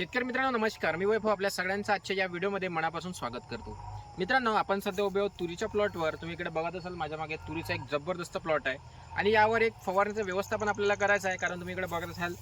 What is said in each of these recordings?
शेतकरी मित्रांनो नमस्कार. मी वैभव आपल्या सगळ्यांचं आजच्या या व्हिडिओमध्ये मनापासून स्वागत करतो. मित्रांनो आपण सध्या उभे आहोत तुरीच्या प्लॉटवर. तुम्ही इकडे बघत असाल माझ्या मागे तुरीचा एक जबरदस्त प्लॉट आहे. आणि यावर एक फवारणीचं व्यवस्थापन आपल्याला करायचं आहे कारण तुम्ही इकडे बघत असाल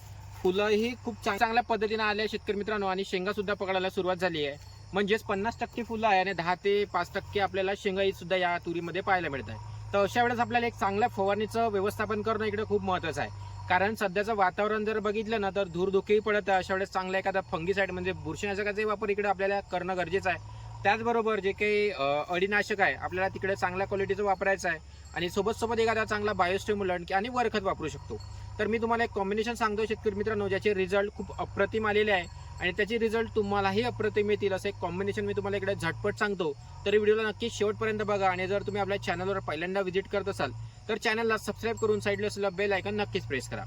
फुलंही खूप चांग- चांगल्या पद्धतीने आले शेतकरी मित्रांनो आणि शेंगा सुद्धा पकडायला सुरुवात झाली आहे. म्हणजेच पन्नास टक्के फुलं आहे आणि दहा ते पाच टक्के आपल्याला शेंगाई सुद्धा या तुरीमध्ये पाहायला मिळत आहे. तर अशा वेळेस आपल्याला एक चांगल्या फवारणीचं व्यवस्थापन करणं इकडे खूप महत्त्वाचं आहे. कारण सध्याचं वातावरण जर बघितलं ना तर धूरधुकेही पडत आहे. अशा वेळेस चांगला एखादा फंगीसाईड म्हणजे बुरशीनाशकाचाही वापर इकडे आपल्याला करणं गरजेचं आहे. त्याचबरोबर जे काही अडीनाशक अळीनाशक आहे आपल्याला तिकडे चांगल्या क्वालिटीचं वापरायचं आहे. आणि सोबत सोबत एखादा चांगला बायोस्टिम्युलंट आणि वरखत वापरू शकतो. तर मी तुम्हाला एक कॉम्बिनेशन सांगतो शेतकरी मित्रांनो ज्याचे रिझल्ट खूप अप्रतिम आलेले आहे. आणि त्याचे रिझल्ट तुम्हालाही अप्रतिम येतील असं एक कॉम्बिनेशन मी तुम्हाला इकडे झटपट सांगतो. तर व्हिडिओला नक्की शेवटपर्यंत बघा. आणि जर तुम्ही आपल्या चॅनलवर पहिल्यांदा व्हिजिट करत असाल तर चॅनलला सबस्क्राईब करून साईडला असलेला बेल आयकन नक्कीच प्रेस करा.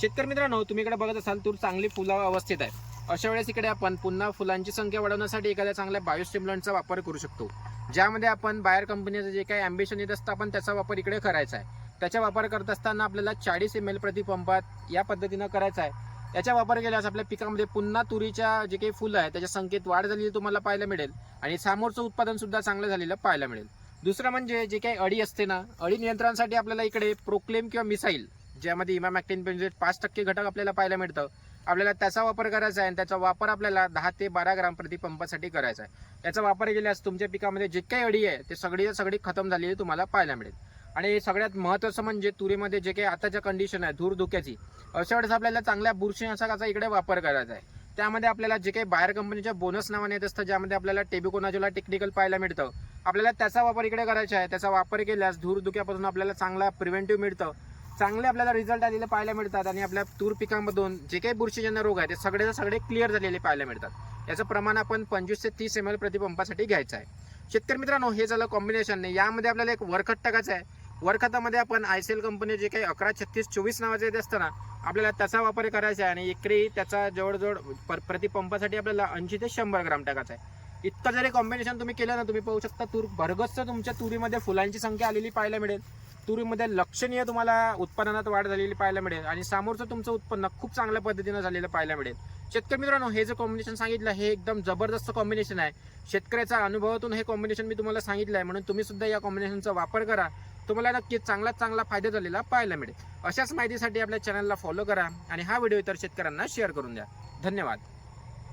शेतकरी मित्रांनो तुम्ही इकडे बघत असाल तूर चांगली फुला अवस्थेत आहे. अशा वेळेस इकडे आपण पुन्हा फुलांची संख्या वाढवण्यासाठी एखाद्या चांगल्या बायोस्टिम्युलंटचा वापर करू शकतो. ज्यामध्ये आपण बाहेर कंपनीचं जे काही अँबिशन येत असतं आपण त्याचा वापर इकडे करायचा आहे. त्याचा वापर करत असताना आपल्याला चाळीस एम एल प्रति पंपात या पद्धतीनं करायचा आहे. याचा वापर केल्यास आपल्या पिकामध्ये पुन्हा तुरीच्या जे काही फुलं आहे त्याच्या संख्येत वाढ झालेली तुम्हाला पाहायला मिळेल. आणि समोरचं उत्पादन सुद्धा चांगलं झालेलं पाहायला मिळेल. दुसरं म्हणजे जे काही अळी असते ना अळी नियंत्रणासाठी आपल्याला इकडे प्रोक्लेम किंवा मिसाईल ज्यामध्ये इमामॅक्टिन म्हणजे पाच टक्के घटक आपल्याला पाहायला मिळतं. आपल्याला त्याचा वापर करायचा आहे आणि त्याचा वापर आपल्याला दहा ते बारा ग्राम प्रति पंपासाठी करायचा आहे. याचा वापर केल्यास तुमच्या पिकामध्ये जे काही अडी आहे ते सगळी सगळी खतम झालेली तुम्हाला पाहायला मिळेल. आणि सगळ्यात महत्त्वाचं म्हणजे तुरीमध्ये जे काही आताच्या कंडिशन आहे धूर धुक्याची अशा वेळेस आपल्याला चांगल्या बुरशीनाशकाचा इकडे वापर करायचा आहे. त्यामध्ये आपल्याला जे काही बाहेर कंपनीच्या बोनस नावाने येत असतं ज्यामध्ये आपल्याला टेबिकोनाजोला टेक्निकल पाहायला मिळतं. आपल्याला त्याचा वापर इकडे करायचा आहे. त्याचा वापर केल्यास धूरदुख्यापासून आपल्याला चांगला प्रिव्हेंटिव्ह मिळतं. चांगले आपल्याला रिझल्ट आलेले पाहायला मिळतात आणि आपल्या तूर पिकांमधून जे काही बुरशीजन्य रोग आहे ते सगळे सगळे क्लिअर झालेले पाहायला मिळतात. याचं प्रमाण आपण पंचवीस ते तीस एम एल प्रतिपंपासाठी घ्यायचं आहे. शेतकरी मित्रांनो हे झालं कॉम्बिनेशनने यामध्ये आपल्याला एक वरखत टाकायचं आहे. वरखतामध्ये आपण आय सी एल कंपनी जे काही अकरा छत्तीस चोवीस नावाचे येत असतं ना आपल्याला त्याचा वापर करायचा आहे आणि एकरी त्याचा जवळजवळ प्रतिपंपासाठी आपल्याला ऐंशी ते शंभर ग्राम टाकायचा आहे. इतकं जरी कॉम्बिनेशन तुम्ही केलं ना तुम्ही पाहू शकता तूर भरगस्त तुमच्या तुरीमध्ये फुलांची संख्या आलेली पाहायला मिळेल. तुरीमध्ये लक्षणीय तुम्हाला उत्पादनात वाढ झालेली पाहायला मिळेल आणि समोरचं तुमचं उत्पन्न खूप चांगल्या पद्धतीनं झालेलं पाहायला मिळेल. शेतकरी मित्रांनो हे जे कॉम्बिनेशन सांगितलं हे एकदम जबरदस्त कॉम्बिनेशन आहे. शेतकऱ्याच्या अनुभवातून हे कॉम्बिनेशन मी तुम्हाला सांगितलं आहे म्हणून तुम्ही सुद्धा या कॉम्बिनेशनचा वापर करा. तुम्हाला नक्कीच चांगलाच चांगला फायदा झालेला पाहायला मिळेल. अशाच माहितीसाठी आपल्या चॅनलला फॉलो करा आणि हा व्हिडिओ इतर शेतकऱ्यांना शेअर करून द्या. धन्यवाद.